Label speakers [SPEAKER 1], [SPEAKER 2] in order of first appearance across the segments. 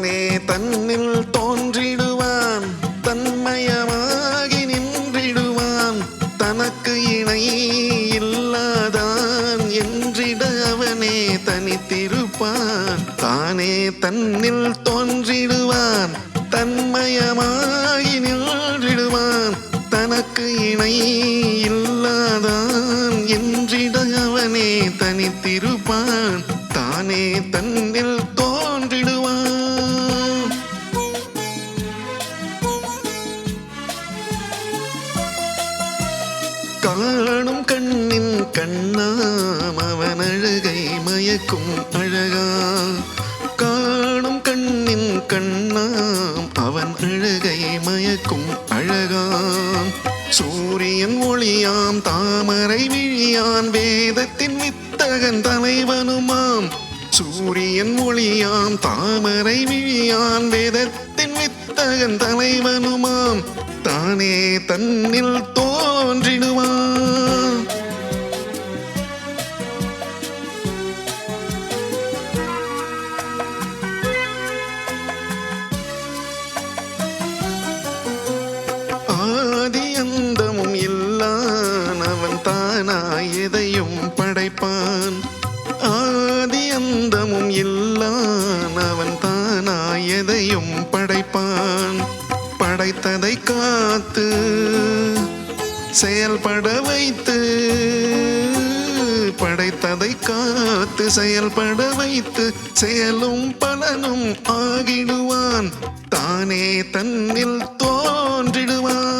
[SPEAKER 1] அவனே தன்னில் தோன்றிடுவான் தன்மயமாகி நின்றிடுவான். தனக்கு இணை இல்லாதான் என்றிட அவனே தனித்திருப்பான். தானே தன்னில் தோன்றிடுவான் தன்மயமாகி நின்றிடுவான். தனக்கு இணை இல்லாதான் என்றிட அவனே தனித்திருப்பான். தானே தன்னில் காணும் கண்ணின் கண்ணாம் அவன் அழகை மயக்கும் அழகா. காணும் கண்ணின் கண்ணாம் அவன் அழகை மயக்கும் அழகாம் சூரியன் ஒளியாம் தாமரை விழியான் வேதத்தின் வித்தகன் தலைவனுமாம். சூரியன் மொழியாம் தாமரை விழியான் வேதத்தின் வித்தகன் தலைவனுமாம் தானே தன்னில் தோன்றிடுவான். ஆதி அந்தமும் இல்லான் அவன் தானாய் எதையும் படைப்பான். ஆ அந்தமும் இல்லான் அவன் தானாய் எதையும் படைப்பான். படைத்ததை காத்து செயல்பட வைத்து படைத்ததை காத்து செயல்பட வைத்து செயலும் பலனும் ஆகிடுவான். தானே தன்னில் தோன்றிடுவான்.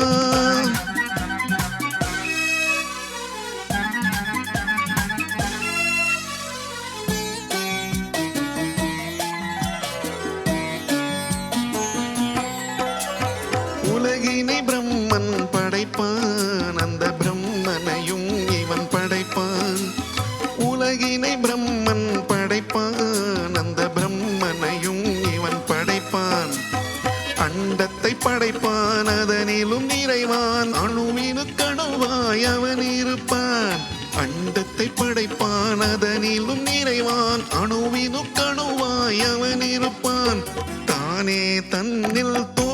[SPEAKER 1] அண்டத்தை படைப்பான் அதனிலும் நிறைவான். அணுவினு அணுவினுக்கணுவாய் அவன் இருப்பான். அண்டத்தை படைப்பான் அதனிலும் நிறைவான். அணுவினு அணுவினுக்கணுவாய் அவன் இருப்பான். தானே தன்னில் தோ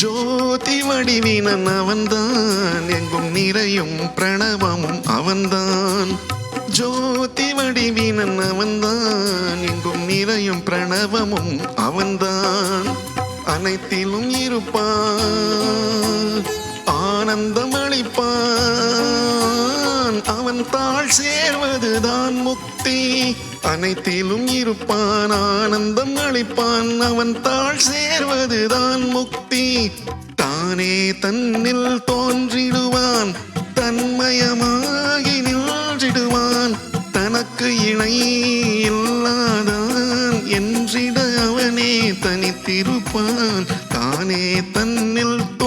[SPEAKER 1] ஜோதி வடிவினன் அவன்தான். எங்கும் நிறையும் பிரணவமும் அவன்தான். ஜோதி வடிவினன் அவன்தான். எங்கும் நிறையும் பிரணவமும் அவன்தான். அனைத்திலும் இருப்பான் ஆனந்தம் அளிப்பான் சேர்வதுதான் முக்தி அனைத்திலும் இருப்பான் ஆனந்தம் அளிப்பான். அவன் தாழ் சேர்வதுதான் முக்தி தானே தன்னில் தோன்றிடுவான் தன்மயமாகி நின்றிடுவான். தனக்கு இணை இல்லாதான் என்றிட அவனே தனித்திருப்பான். தானே தன்னில் தன்